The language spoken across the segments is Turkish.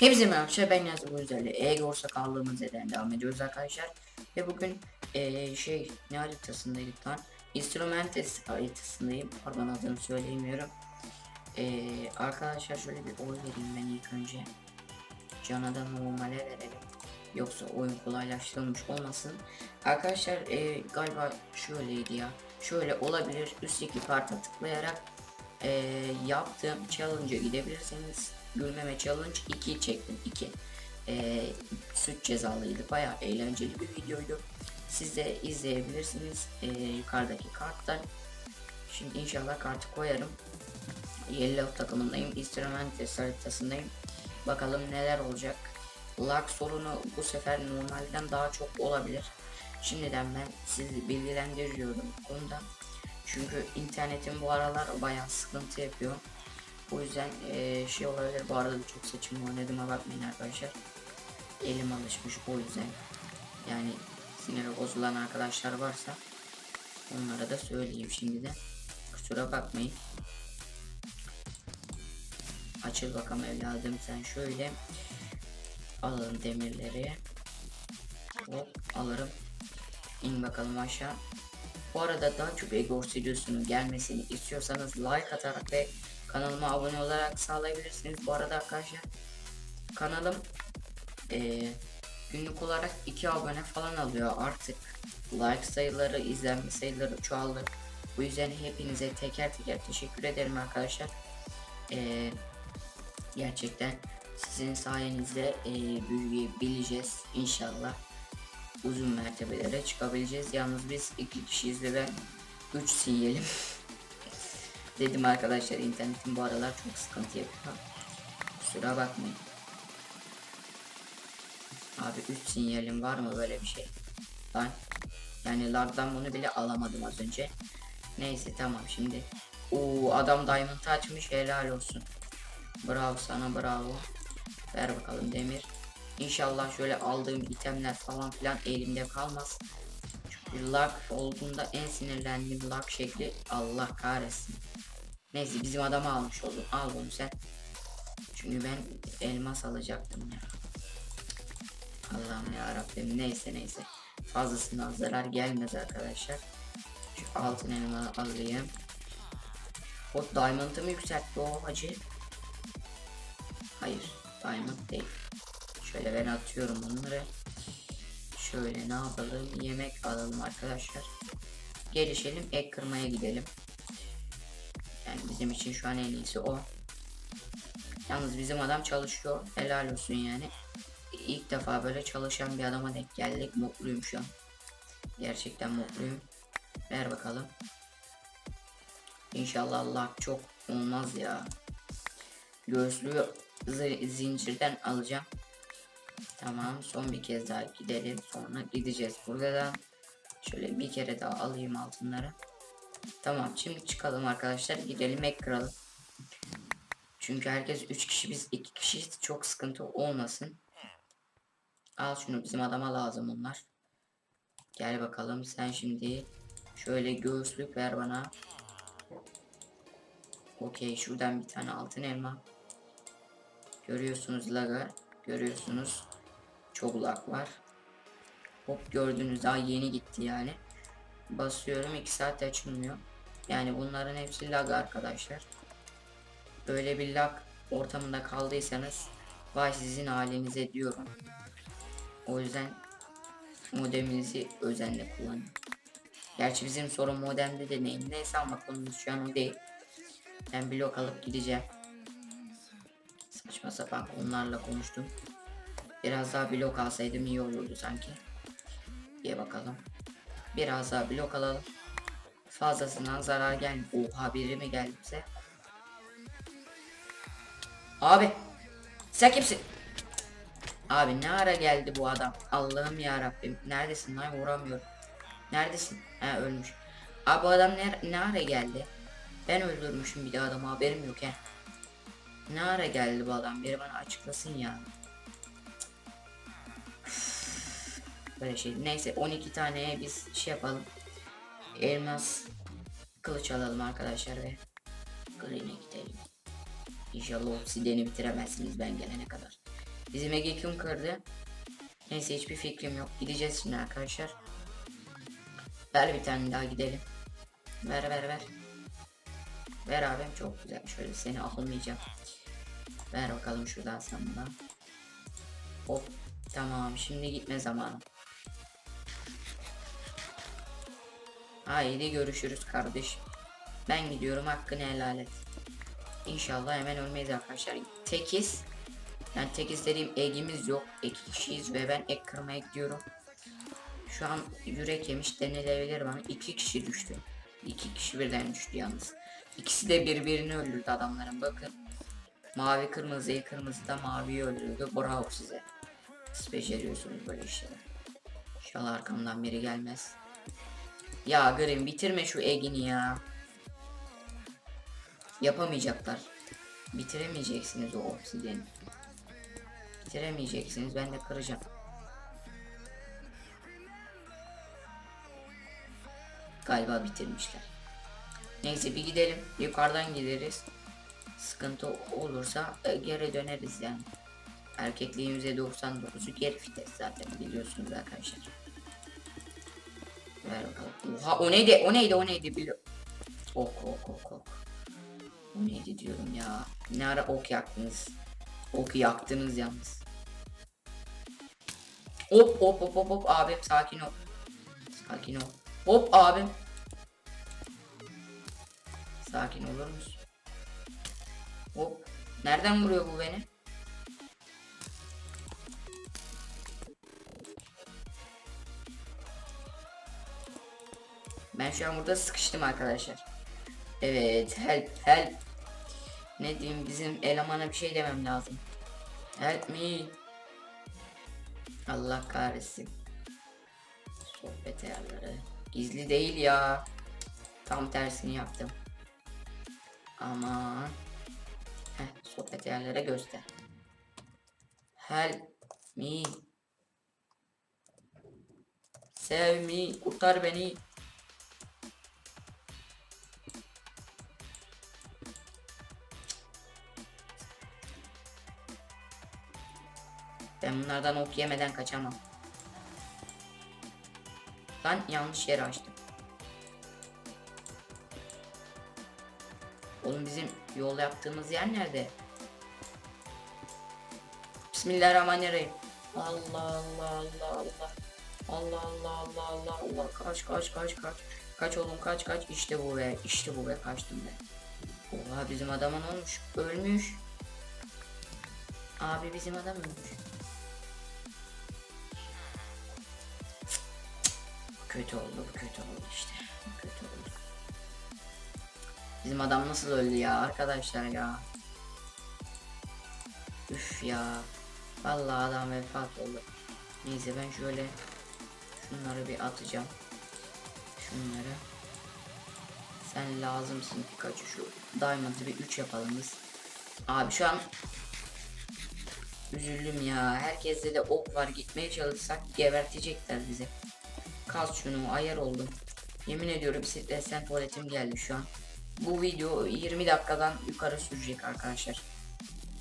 Hepsi merhaba ben Yazı Güzel'le E-Gorsa kaldığımız yerden devam ediyoruz arkadaşlar. Ve bugün eee, şey ne haritasındaydık lan? Instruments haritasındayım. Pardon adını söyleyemiyorum. Eee, arkadaşlar şöyle bir oy vereyim ben ilk önce. Cana da normale verelim. Yoksa oyun kolaylaştırılmış olmasın. Arkadaşlar eee, galiba şöyleydi ya. Şöyle olabilir. Üstteki karta tıklayarak eee yaptığım challenge'a gidebilirseniz gülmeme challenge 2 çektim 2 eee süt cezalıydı baya eğlenceli bir videoydu. Siz de izleyebilirsiniz eee, yukarıdaki karttan. Şimdi inşallah kartı koyarım. Yellow takımındayım Instruments haritasındayım. Bakalım neler olacak. Lag sorunu bu sefer normalden daha çok olabilir. Şimdiden ben sizi bilgilendiriyorum konuda. Çünkü internetim bu aralar bayağı sıkıntı yapıyor. O yüzden eee, şey olabilir. Bu arada çok saçma oynadığıma bakmayın arkadaşlar. Elim alışmış o yüzden. Yani siniri bozulan arkadaşlar varsa onlara da söyleyeyim şimdiden. Kusura bakmayın. Açıl bakalım evladım sen şöyle. Alalım demirleri. Hop alırım. İn bakalım aşağı. Bu arada daha çok Ego Stüdyosu'nun gelmesini istiyorsanız like atarak ve kanalıma abone olarak sağlayabilirsiniz. Bu arada arkadaşlar kanalım eee, günlük olarak 2 abone falan alıyor artık. Like sayıları, izlenme sayıları çoğaldı. Bu yüzden hepinize teker teker teşekkür ederim arkadaşlar. Eee, gerçekten sizin sayenizde eee büyüyebileceğiz inşallah uzun mertebelere çıkabileceğiz. Yalnız biz iki kişiyiz ve ben 3 sinyalim. Dedim arkadaşlar internetim bu aralar çok sıkıntı yapıyor. Kusura bakmayın. Abi 3 sinyalim var mı böyle bir şey? Ben yani lagdan bunu bile alamadım az önce. Neyse tamam şimdi. Oo adam diamond açmış helal olsun. Bravo sana bravo. Ver bakalım demir. İnşallah şöyle aldığım itemler falan filan elimde kalmaz. Lag olduğunda en sinirlendiğim lag şekli Allah kahretsin. Neyse bizim adamı almış oldum. Al bunu sen. Çünkü ben elmas alacaktım ya. Allah'ım ya Rabbim neyse neyse. Fazlasından zarar gelmez arkadaşlar. Şu altın elma alayım. O diamond'ı mı yükseltti o hacı? Hayır. Diamond değil. Şöyle ben atıyorum bunları. Şöyle ne yapalım? Yemek alalım arkadaşlar. Gelişelim. Ek kırmaya gidelim. Yani bizim için şu an en iyisi o. Yalnız bizim adam çalışıyor. Helal olsun yani. İlk defa böyle çalışan bir adama denk geldik. Mutluyum şu an. Gerçekten mutluyum. Ver bakalım. İnşallah Allah çok olmaz ya. Göğüslüğü zi- zincirden alacağım. Tamam son bir kez daha gidelim. Sonra gideceğiz burada da. Şöyle bir kere daha alayım altınları. Tamam şimdi çıkalım arkadaşlar. Gidelim ek kıralım çünkü herkes 3 kişi biz 2 kişi çok sıkıntı olmasın. Al şunu bizim adama lazım onlar gel bakalım sen şimdi şöyle göğüslük ver bana. Okey şuradan bir tane altın elma. Görüyorsunuz laga görüyorsunuz çok lag var. Hop gördüğünüz daha yeni gitti yani. Basıyorum 2 saat açılmıyor. Yani bunların hepsi lag arkadaşlar. Böyle bir lag ortamında kaldıysanız vay sizin halinize diyorum. O yüzden modeminizi özenle kullanın. Gerçi bizim sorun modemde de değil. Neyse ama konumuz şu an o değil. Ben blok alıp gideceğim. Saçma sapan konularla konuştum. Biraz daha blok alsaydım iyi olurdu sanki. Diye bakalım. Biraz daha blok alalım. Fazlasından zarar gel. Oha biri mi geldi bize? Abi. Sen kimsin? Abi ne ara geldi bu adam? Allah'ım ya Rabbim. Neredesin lan vuramıyorum. Neredesin? Ha ölmüş. Abi bu adam ne, ne ara geldi? Ben öldürmüşüm bir de adamı haberim yok he. Ne ara geldi bu adam? Biri bana açıklasın ya. Böyle şey. Neyse 12 taneye biz şey yapalım. Elmas kılıç alalım arkadaşlar ve Green'e gidelim. İnşallah obsideni bitiremezsiniz ben gelene kadar. Bizim Ege kırdı? Neyse hiçbir fikrim yok. Gideceğiz şimdi arkadaşlar. Ver bir tane daha gidelim. Ver ver ver. Ver abim çok güzel. Şöyle seni almayacağım. Ver bakalım şuradan sen buna. Hop. Tamam şimdi gitme zamanı. Haydi görüşürüz kardeş. Ben gidiyorum hakkını helal et. İnşallah hemen ölmeyiz arkadaşlar. Tekiz. Yani tek istediğim egimiz yok. İki kişiyiz ve ben ek kırmaya gidiyorum. Şu an yürek yemiş denilebilir bana. İki kişi düştü. İki kişi birden düştü yalnız. İkisi de birbirini öldürdü adamların bakın. Mavi kırmızıyı kırmızı da maviyi öldürdü. Bravo size. Siz beceriyorsunuz böyle işleri. İnşallah arkamdan biri gelmez. Ya Grim bitirme şu egini ya. Yapamayacaklar. Bitiremeyeceksiniz o obsidiyeni. Bitiremeyeceksiniz ben de kıracağım. Galiba bitirmişler. Neyse bir gidelim. Yukarıdan gideriz. Sıkıntı olursa e, geri döneriz yani. Erkekliğin %99'u geri vites zaten biliyorsunuz arkadaşlar. Ver bakalım. Oha o neydi? O neydi? O neydi? Ok ok ok ok. O neydi diyorum ya. Ne ara ok yaktınız. Ok yaktınız yalnız. Hop hop hop hop hop abim sakin ol. Sakin ol. Hop abim. Sakin olur musun? Hop. Nereden vuruyor bu beni? Ben şu an burada sıkıştım arkadaşlar. Evet help help. Ne diyeyim bizim elemana bir şey demem lazım. Help me. Allah kahretsin. Sohbet ayarları. Gizli değil ya. Tam tersini yaptım. Aman. Heh, sohbet ayarları göster. Help me. Save me. Kurtar beni. Ben bunlardan ok yemeden kaçamam. Ben yanlış yere açtım. Oğlum bizim yol yaptığımız yer nerede? Bismillahirrahmanirrahim. Allah Allah Allah Allah. Allah Allah Allah Allah Allah kaç kaç kaç kaç. Kaç oğlum kaç kaç işte bu be işte bu be kaçtım be. Oha bizim adamın olmuş ölmüş. Abi bizim adam ölmüş. Kötü oldu bu kötü oldu işte. Kötü oldu. Bizim adam nasıl öldü ya arkadaşlar ya. Üf ya. Vallahi adam vefat oldu. Neyse ben şöyle şunları bir atacağım. Şunları. Sen lazımsın Pikachu şu Diamond'ı bir 3 yapalım biz. Abi şu an üzüldüm ya. Herkeste de ok var gitmeye çalışsak gebertecekler bizi. Kaz şunu ayar oldum. Yemin ediyorum stresten tuvaletim geldi şu an. Bu video 20 dakikadan yukarı sürecek arkadaşlar.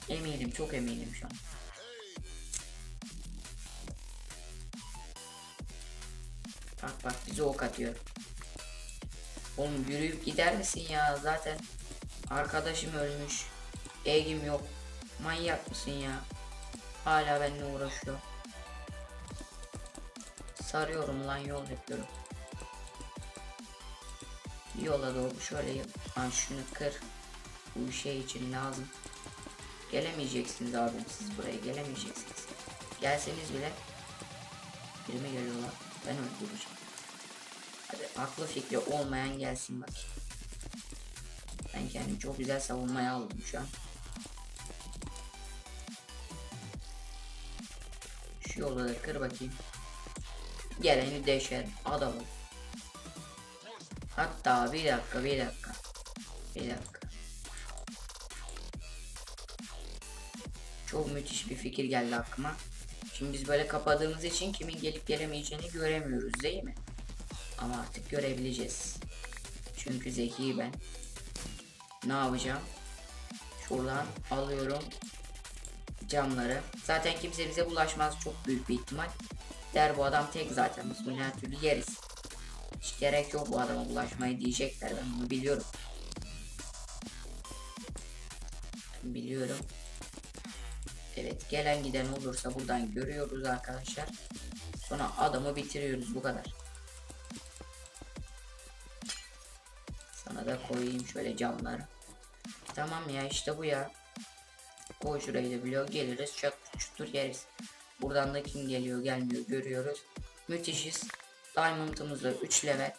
Eminim çok eminim şu an. Bak bak bize ok atıyor. Oğlum yürüyüp gider misin ya zaten arkadaşım ölmüş. Egim yok. Manyak mısın ya? Hala benimle uğraşıyor. Sarıyorum lan yol yapıyorum. Yola doğru şöyle yap. Lan şunu kır. Bu şey için lazım. Gelemeyeceksiniz abi siz buraya gelemeyeceksiniz. Gelseniz bile birime geliyorlar. Ben öldüreceğim. Hadi aklı fikri olmayan gelsin bak. Ben kendimi çok güzel savunmaya aldım şu an. Şu yolu da kır bakayım. Geleni deşer adamı. Hatta bir dakika bir dakika. Bir dakika. Çok müthiş bir fikir geldi aklıma. Şimdi biz böyle kapadığımız için kimin gelip gelemeyeceğini göremiyoruz değil mi? Ama artık görebileceğiz. Çünkü zeki ben. Ne yapacağım? Şuradan alıyorum. camları. Zaten kimse bize bulaşmaz çok büyük bir ihtimal. Der bu adam tek zaten biz bunu her türlü yeriz. Hiç gerek yok bu adama bulaşmayı diyecekler ben bunu biliyorum. Biliyorum. Evet gelen giden olursa buradan görüyoruz arkadaşlar. Sonra adamı bitiriyoruz bu kadar. Sana da koyayım şöyle camları. Tamam ya işte bu ya. Koy şurayı da biliyor geliriz çat çutur yeriz. Buradan da kim geliyor gelmiyor görüyoruz. Müthişiz. Diamond'ımızda 3 level.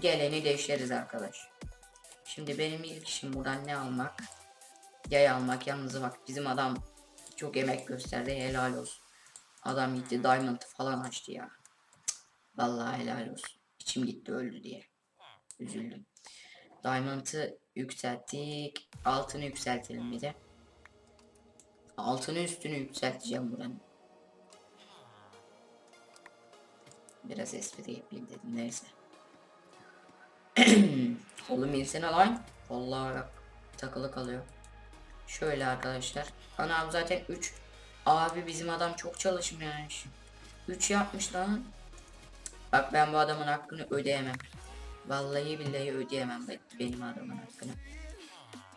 Geleni değişiriz arkadaş. Şimdi benim ilk işim buradan ne almak? Yay almak. Yalnız bak bizim adam çok emek gösterdi helal olsun. Adam gitti Diamond falan açtı ya. Vallahi helal olsun. İçim gitti öldü diye. Üzüldüm. Diamond'ı yükselttik. Altını yükseltelim bir de. Altını üstünü yükselteceğim buranın. Biraz espri yapayım dedim neyse. Oğlum insene lan. Vallahi bak takılı kalıyor. Şöyle arkadaşlar. Anam zaten 3. Abi bizim adam çok çalışmıyor yani. 3 yapmış lan. Bak ben bu adamın hakkını ödeyemem. Vallahi billahi ödeyemem be- benim adamın hakkını.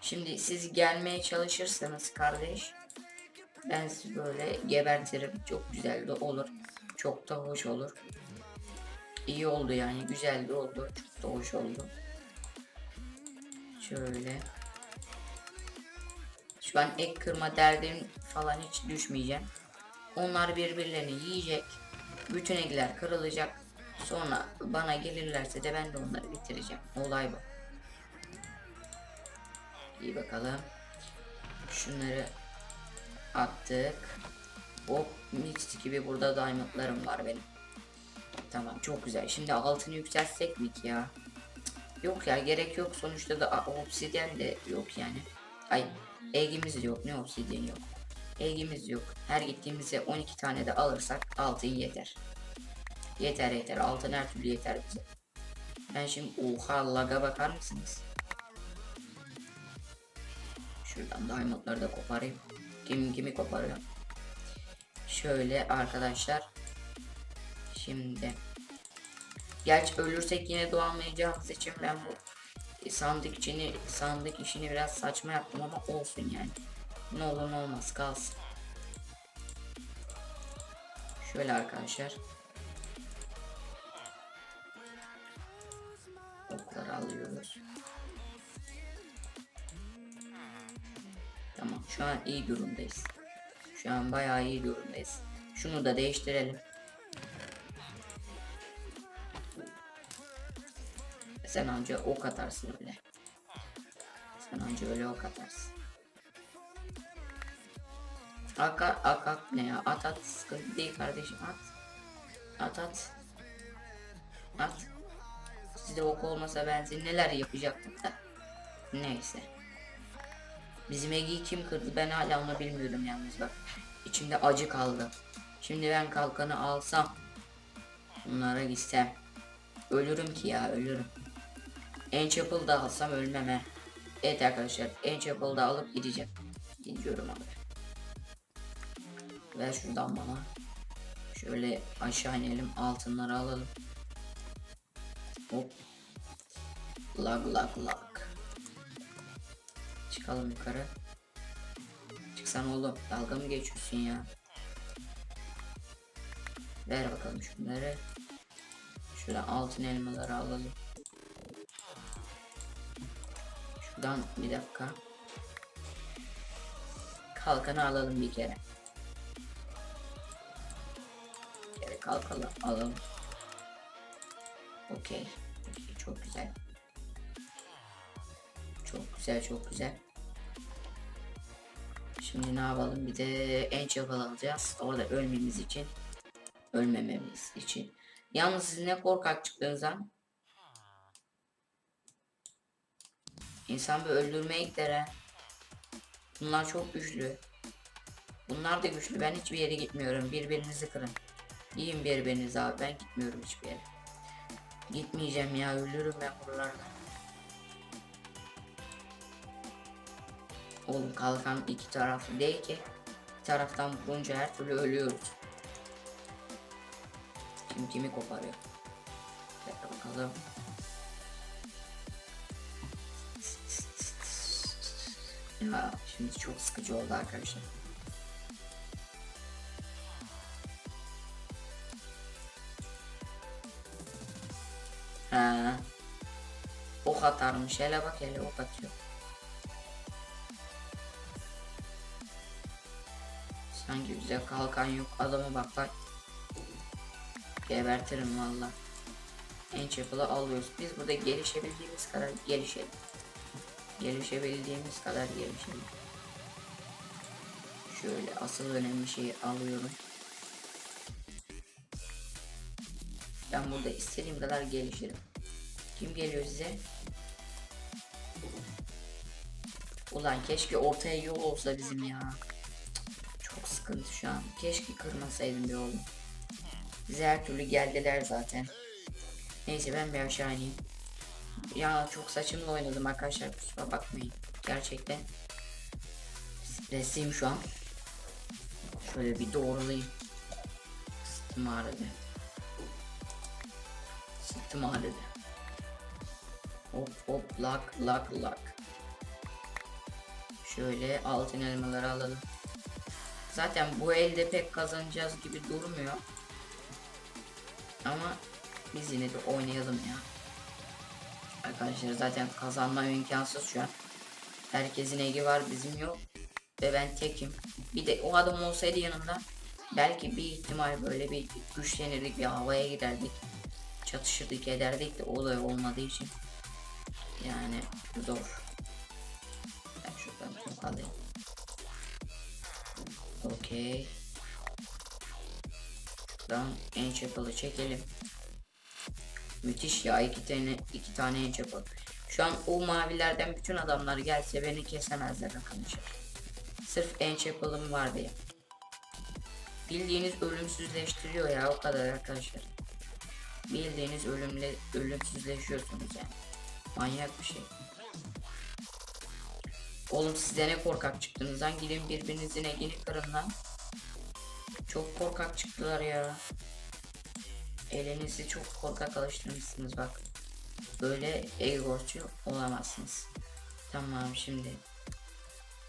Şimdi siz gelmeye çalışırsanız kardeş ben sizi böyle gebertirim. Çok güzel de olur. Çok da hoş olur. İyi oldu yani. Güzel de oldu. Çok da hoş oldu. Şöyle. Şu an ek kırma derdim falan hiç düşmeyeceğim. Onlar birbirlerini yiyecek. Bütün ekler kırılacak. Sonra bana gelirlerse de ben de onları bitireceğim. Olay bu. İyi bakalım. Şunları attık. Hop mis gibi burada diamondlarım var benim. Tamam çok güzel. Şimdi altını yükseltsek mi ki ya? Yok ya gerek yok. Sonuçta da obsidyen de yok yani. Ay egimiz yok. Ne obsidyen yok. Egimiz yok. Her gittiğimizde 12 tane de alırsak altın yeter. Yeter yeter. Altın her türlü yeter bize. Ben şimdi oha laga bakar mısınız? Şuradan diamondları da koparayım. Kim kimi koparıyor? Şöyle arkadaşlar. Şimdi. Gerçi ölürsek yine doğamayacağımız için ben bu sandık sandık işini biraz saçma yaptım ama olsun yani. Ne olur ne olmaz kalsın. Şöyle arkadaşlar. Okları alıyoruz. Tamam şu an iyi durumdayız. Şu an bayağı iyi durumdayız. Şunu da değiştirelim. Sen anca ok atarsın öyle. Sen anca öyle ok atarsın. Ak ak ak, ne ya? At at sıkıntı değil kardeşim at. At at. At. Sizde ok olmasa ben size neler yapacaktım da. Neyse. Bizim Ege'yi kim kırdı ben hala onu bilmiyorum yalnız bak. İçimde acı kaldı. Şimdi ben kalkanı alsam. Bunlara gitsem. Ölürüm ki ya ölürüm. Enchapel da alsam ölmem he. Evet arkadaşlar Enchapel da alıp gideceğim. Gidiyorum abi. Ver şuradan bana. Şöyle aşağı inelim altınları alalım. Hop. Lag lag lag. Çıkalım yukarı. Çıksan oğlum dalga mı geçiyorsun ya? Ver bakalım şunları. Şöyle altın elmaları alalım. Şuradan bir dakika. Kalkanı alalım bir kere. Bir kere kalkalım alalım. Okey. Okey, Çok güzel. Çok güzel çok güzel. Şimdi ne yapalım? Bir de Enchapel alacağız. Orada ölmemiz için. Ölmememiz için. Yalnız siz ne korkak çıktığınızdan. İnsan bir öldürmeye gider ha. Bunlar çok güçlü. Bunlar da güçlü. Ben hiçbir yere gitmiyorum. Birbirinizi kırın. Yiyin birbirinizi abi. Ben gitmiyorum hiçbir yere. Gitmeyeceğim ya. Ölürüm ben buralarda. Oğlum kalkan iki taraflı değil ki. Bir taraftan vurunca her türlü ölüyoruz. Kim kimi koparıyor. Bakalım. Ya şimdi çok sıkıcı oldu arkadaşlar. Ha. Ok atarmış. Hele bak hele ok atıyor. Sanki bize kalkan yok. Adamı bak bak. Gebertirim valla. En çapılı alıyoruz. Biz burada gelişebildiğimiz kadar gelişelim. Gelişebildiğimiz kadar gelişelim. Şöyle asıl önemli şeyi alıyorum. Ben burada istediğim kadar gelişirim. Kim geliyor size? Ulan keşke ortaya yol olsa bizim ya. Çok sıkıntı şu an. Keşke kırmasaydım bir oğlum. Bize her türlü geldiler zaten. Neyse ben bir aşağı ineyim. Ya çok saçımla oynadım arkadaşlar kusura bakmayın. Gerçekten stresliyim şu an. Şöyle bir doğrulayayım. Sıtım ağrıdı. Sıtım ağrıdı. Hop hop lak lak lak. Şöyle altın elmaları alalım. Zaten bu elde pek kazanacağız gibi durmuyor. Ama biz yine de oynayalım ya. Arkadaşlar zaten kazanma imkansız şu an. Herkesin egi var bizim yok. Ve ben tekim. Bir de o adam olsaydı yanımda belki bir ihtimal böyle bir güçlenirdik bir havaya giderdik. Çatışırdık ederdik de olay olmadığı için. Yani zor. Ben şuradan tüm alayım. Okey. Şuradan en çakalı çekelim. Müthiş ya iki tane iki tane çapı. Şu an o mavilerden bütün adamlar gelse beni kesemezler arkadaşlar. Sırf en çapalım var diye. Bildiğiniz ölümsüzleştiriyor ya o kadar arkadaşlar. Bildiğiniz ölümle ölümsüzleşiyorsunuz yani. Manyak bir şey. Oğlum size ne korkak çıktınız lan gidin birbirinizin egini kırın lan. Çok korkak çıktılar ya. Elinizi çok korkak alıştırmışsınız bak. Böyle egorçu olamazsınız. Tamam şimdi.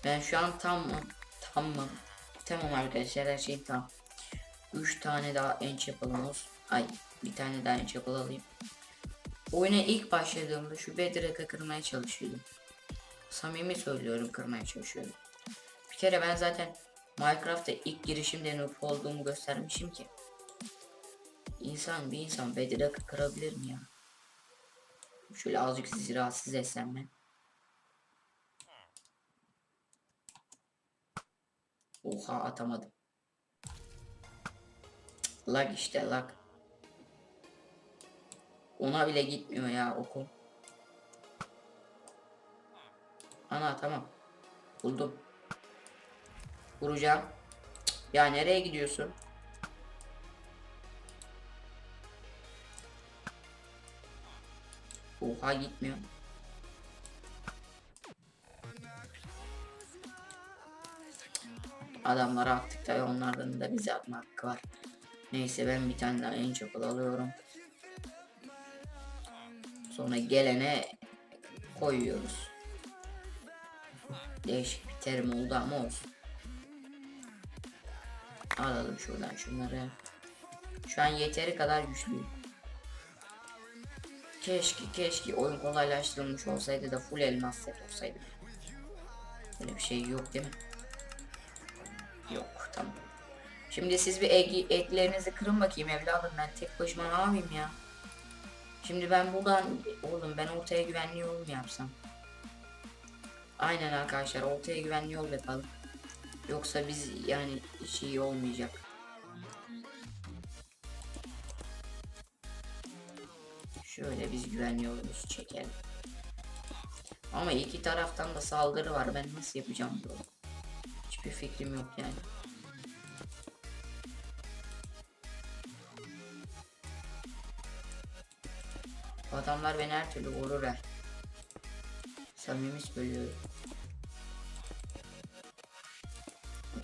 Ben şu an tamam. Tamam. Tamam arkadaşlar her şey tam. 3 tane daha enç yapalım olsun. Ay bir tane daha enç yapalım alayım. Oyuna ilk başladığımda şu Bedrock'ı kırmaya çalışıyordum. Samimi söylüyorum kırmaya çalışıyordum. Bir kere ben zaten Minecraft'ta ilk girişimde noob olduğumu göstermişim ki. İnsan bir insan Bedrock'ı kırabilir mi ya? Şöyle azıcık sizi rahatsız etsem ben. Oha atamadım. Lag işte lag. Ona bile gitmiyor ya oku. Ana tamam. Buldum. Vuracağım. Ya nereye gidiyorsun? Oha gitmiyor. Adamlara attık tabi onlardan da bize atma hakkı var. Neyse ben bir tane daha en çok alıyorum. Sonra gelene koyuyoruz. Değişik bir terim oldu ama olsun. Alalım şuradan şunları. Şu an yeteri kadar güçlüyüm. Keşke keşke oyun kolaylaştırılmış olsaydı da full elmas set olsaydı. Böyle bir şey yok değil mi? Yok tamam. Şimdi siz bir egi, eklerinizi kırın bakayım evladım ben tek başıma ne yapayım ya. Şimdi ben buradan oğlum ben ortaya güvenli yol mu yapsam? Aynen arkadaşlar ortaya güvenli yol yapalım. Yoksa biz yani hiç iyi olmayacak. Şöyle biz güvenli yolumuzu çekelim. Ama iki taraftan da saldırı var. Ben nasıl yapacağım bunu? Hiçbir fikrim yok yani. Bu adamlar beni her türlü vurur ha. Samimi söylüyorum.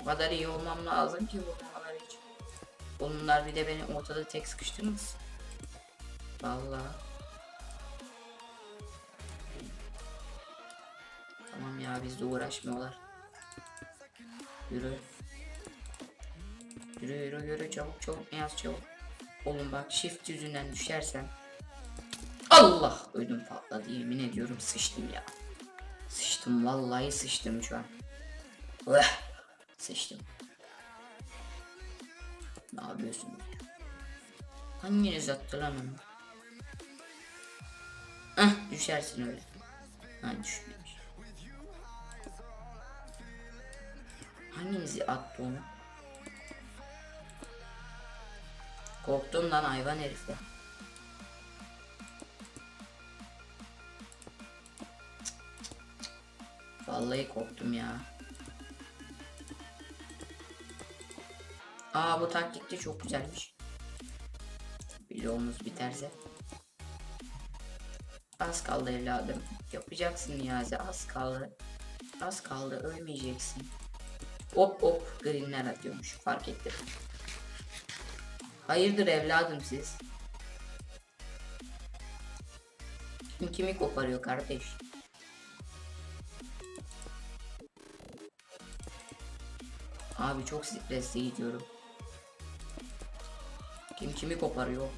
kadar iyi olmam lazım ki vurmaları için. Bunlar bir de beni ortada tek sıkıştırmaz. Vallahi. Ya bizle uğraşmıyorlar. Yürü. Yürü yürü yürü çabuk çabuk Niyaz çabuk. Oğlum bak shift yüzünden düşersen. Allah ödüm patladı yemin ediyorum sıçtım ya. Sıçtım vallahi sıçtım şu an. Vah, sıçtım. Ne yapıyorsunuz ya? Hanginiz attı lan onu? Hah düşersin öyle. Ha düşmemiş. Hanginizi attı onu? Korktum lan hayvan herif ya. Vallahi korktum ya. Aa bu taktik de çok güzelmiş. Bloğumuz biterse. Az kaldı evladım. Yapacaksın Niyazi az kaldı. Az kaldı ölmeyeceksin. Hop hop greenler atıyormuş fark ettim. Hayırdır evladım siz? Kim kimi koparıyor kardeş? Abi çok stresli gidiyorum. Kim kimi koparıyor?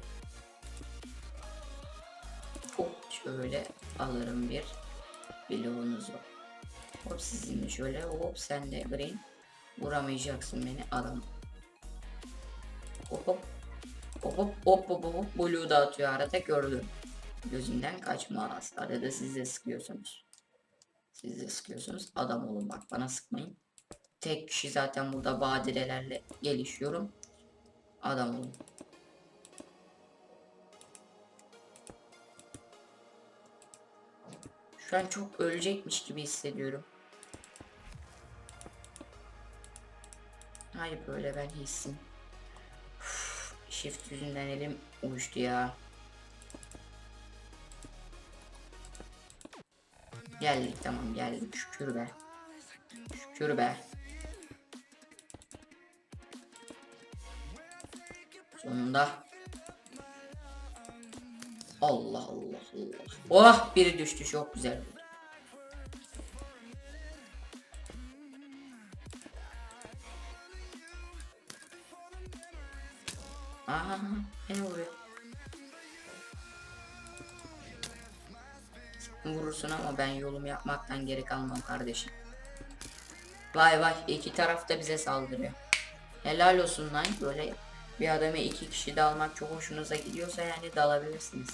Hop şöyle alırım bir bloğunuzu. Hop sizin de şöyle hop sen de green. Vuramayacaksın beni adam. Hop hop. Hop hop hop hop hop bloğu dağıtıyor arada gördüm. Gözünden kaçmaz. Arada siz de sıkıyorsunuz. Siz de sıkıyorsunuz. Adam olun bak bana sıkmayın. Tek kişi zaten burada badirelerle gelişiyorum. Adam olun. Şu an çok ölecekmiş gibi hissediyorum. Hayır böyle ben hissim. Uf, Shift yüzünden elim uyuştu ya. Geldik tamam geldik şükür be. Şükür be. Sonunda. Allah Allah Allah. Oh biri düştü çok güzel. Vurursun ama ben yolumu yapmaktan geri kalmam kardeşim. Vay vay iki taraf da bize saldırıyor. Helal olsun lan böyle bir adamı iki kişi de almak çok hoşunuza gidiyorsa yani dalabilirsiniz.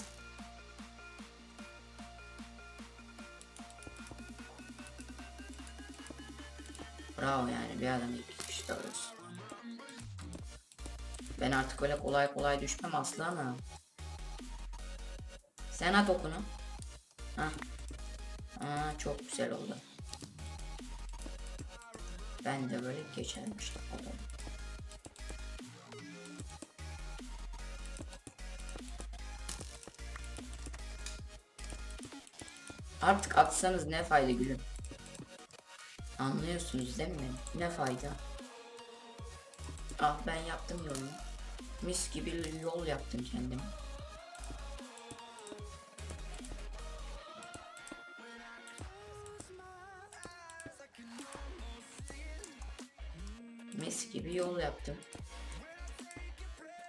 Bravo yani bir adamı iki kişi de alıyorsun. Ben artık öyle kolay kolay düşmem aslı ama. Sen at okunu. Hah. Aa, çok güzel oldu. Ben de böyle geçermiştim adam. Artık atsanız ne fayda gülüm. Anlıyorsunuz değil mi? Ne fayda? Ah ben yaptım yolumu. Mis gibi yol yaptım kendime. Yol yaptım.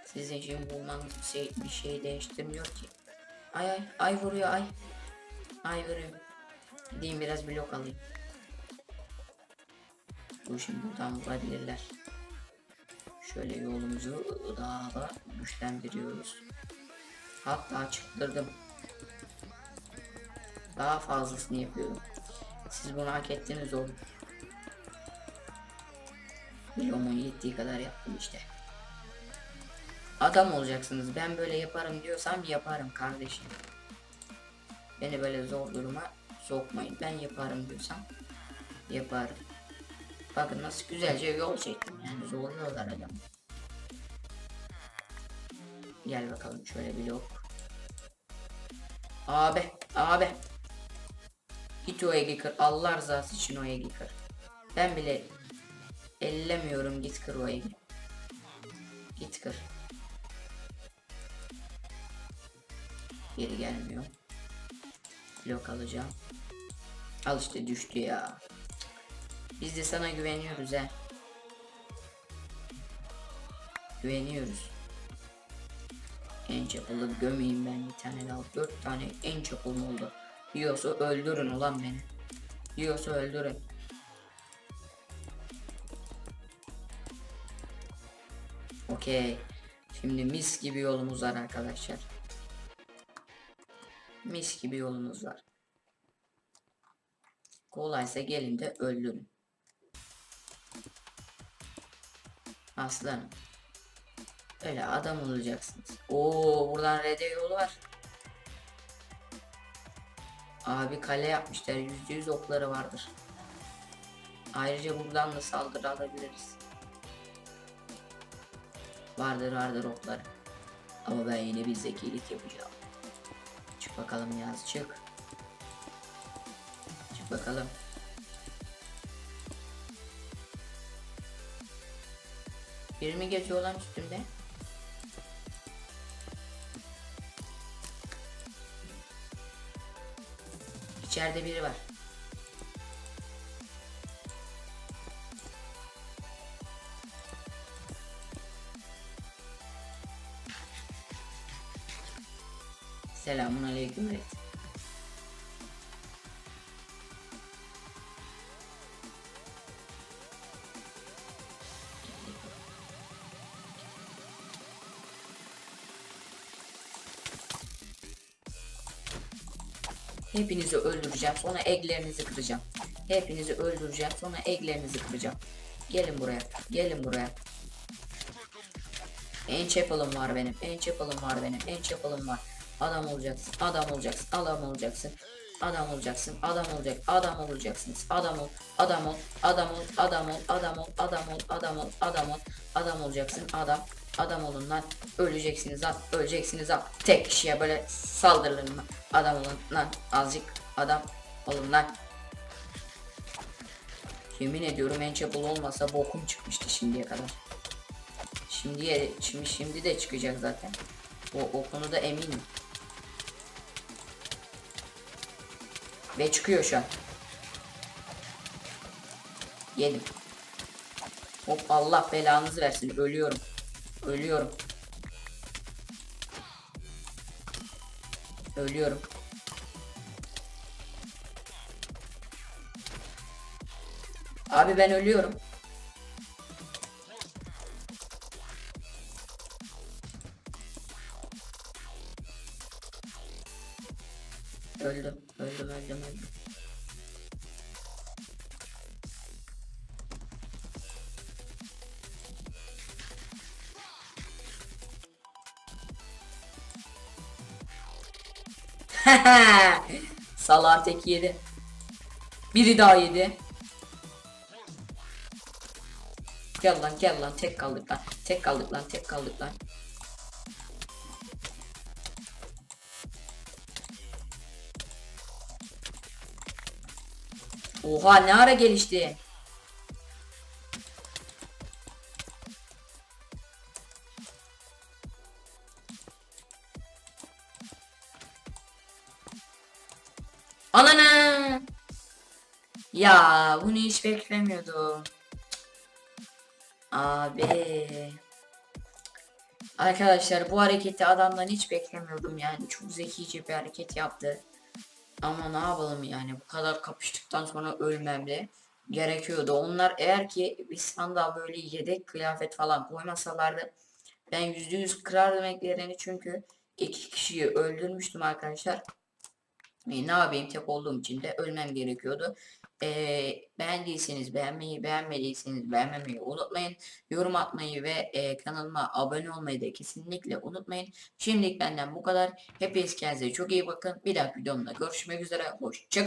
Sizin için bulmanız bir şey, bir şey değiştirmiyor ki. Ay ay ay vuruyor ay. Ay vuruyor. Gideyim biraz blok alayım. Bu şimdi buradan vurabilirler. Şöyle yolumuzu daha da güçlendiriyoruz. Hatta çıktırdım. Daha fazlasını yapıyorum. Siz bunu hak ettiniz oğlum. Milomun yettiği kadar yaptım işte. Adam olacaksınız. Ben böyle yaparım diyorsam yaparım kardeşim. Beni böyle zor duruma sokmayın. Ben yaparım diyorsam yaparım. Bakın nasıl güzelce yol çektim yani zorluyorlar adam. Gel bakalım şöyle bir blok. Abi, abi. Git o egi. Allah rızası için o egi. Ben bile Ellemiyorum git kır o evi. Git kır. Geri gelmiyor. Blok alacağım. Al işte düştü ya. Biz de sana güveniyoruz he. Güveniyoruz. En çapılı gömeyim ben bir tane daha. Dört tane en çapılım oldu. Yiyorsa öldürün ulan beni. Yiyorsa öldürün. Okey. Şimdi mis gibi yolumuz var arkadaşlar. Mis gibi yolumuz var. Kolaysa gelin de öldürün. Aslanım. Öyle adam olacaksınız. Oo buradan rede yolu var. Abi kale yapmışlar. Yüzde yüz okları vardır. Ayrıca buradan da saldırı alabiliriz. Vardır vardır okları. Ama ben yine bir zekilik yapacağım. Çık bakalım Yaz çık. Çık bakalım. Biri mi geçiyor lan üstümde? İçeride biri var. Selamun aleyküm evet. Hepinizi öldüreceğim sonra eglerinizi kıracağım. Hepinizi öldüreceğim sonra eglerinizi kıracağım. Gelin buraya. Gelin buraya. En çapalım var benim. En çapalım var benim. En çapalım var. Adam olacaksın. Adam olacaksın. Adam olacaksın. Adam olacaksın. Adam olacak. Adam olacaksınız. Adam ol. Adam ol. Adam ol. Adam ol. Adam ol. Adam ol. Adam ol. Adam ol. Adam olacaksın. Adam. Adam olun lan. Öleceksiniz lan. Öleceksiniz lan. Tek kişiye böyle saldırılır mı? Adam olun lan. Azıcık adam olun lan. Yemin ediyorum en çapul olmasa bokum çıkmıştı şimdiye kadar. Şimdiye şimdi şimdi de çıkacak zaten. O, o konuda eminim. Ve çıkıyor şu an. Yedim. Hop Allah belanızı versin. Ölüyorum. Ölüyorum. Ölüyorum. Abi ben ölüyorum. Salah tek yedi. Biri daha yedi. Gel lan gel lan tek kaldık lan. Tek kaldık lan tek kaldık lan. Oha ne ara gelişti. Anana. Ya bunu hiç beklemiyordum. Abi. Arkadaşlar bu hareketi adamdan hiç beklemiyordum yani çok zekice bir hareket yaptı. Ama ne yapalım yani bu kadar kapıştıktan sonra ölmem de gerekiyordu. Onlar eğer ki bir sandığa böyle yedek kıyafet falan koymasalardı ben yüzde yüz kırardım eklerini çünkü iki kişiyi öldürmüştüm arkadaşlar. E, ne yapayım tek olduğum için de ölmem gerekiyordu. E, beğendiyseniz beğenmeyi, beğenmediyseniz beğenmemeyi unutmayın. Yorum atmayı ve e, kanalıma abone olmayı da kesinlikle unutmayın. Şimdilik benden bu kadar. Hepiniz kendinize çok iyi bakın. Bir dahaki videomda görüşmek üzere. Hoşçakalın.